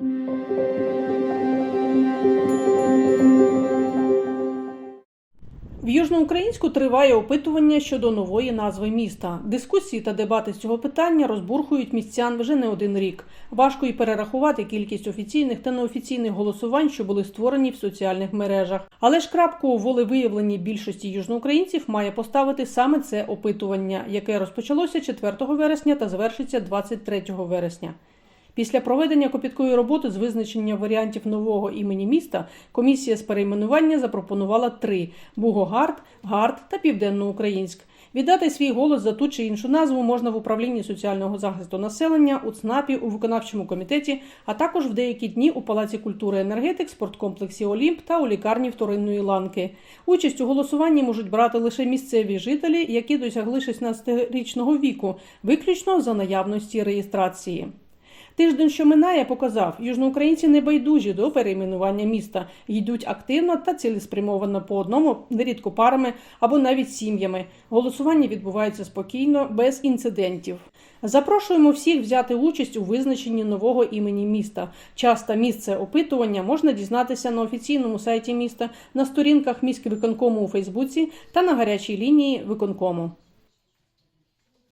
В Южноукраїнську триває опитування щодо нової назви міста. Дискусії та дебати з цього питання розбурхують містян вже не один рік. Важко і перерахувати кількість офіційних та неофіційних голосувань, що були створені в соціальних мережах. Але ж крапку у волевиявленні більшості южноукраїнців має поставити саме це опитування, яке розпочалося 4 вересня та завершиться 23 вересня. Після проведення копіткої роботи з визначення варіантів нового імені міста комісія з перейменування запропонувала три: Бугогард, Гард та Південноукраїнськ. Віддати свій голос за ту чи іншу назву можна в управлінні соціального захисту населення, у ЦНАПі, у виконавчому комітеті, а також в деякі дні у Палаці культури енергетик, спорткомплексі Олімп та у лікарні вторинної ланки. Участь у голосуванні можуть брати лише місцеві жителі, які досягли 16-річного віку, виключно за наявності реєстрації. Тиждень, що минає, показав, южноукраїнці не байдужі до перейменування міста, йдуть активно та цілеспрямовано по одному, нерідко парами або навіть сім'ями. Голосування відбувається спокійно, без інцидентів. Запрошуємо всіх взяти участь у визначенні нового імені міста. Час та місце опитування можна дізнатися на офіційному сайті міста, на сторінках міськвиконкому у Фейсбуці та на гарячій лінії виконкому.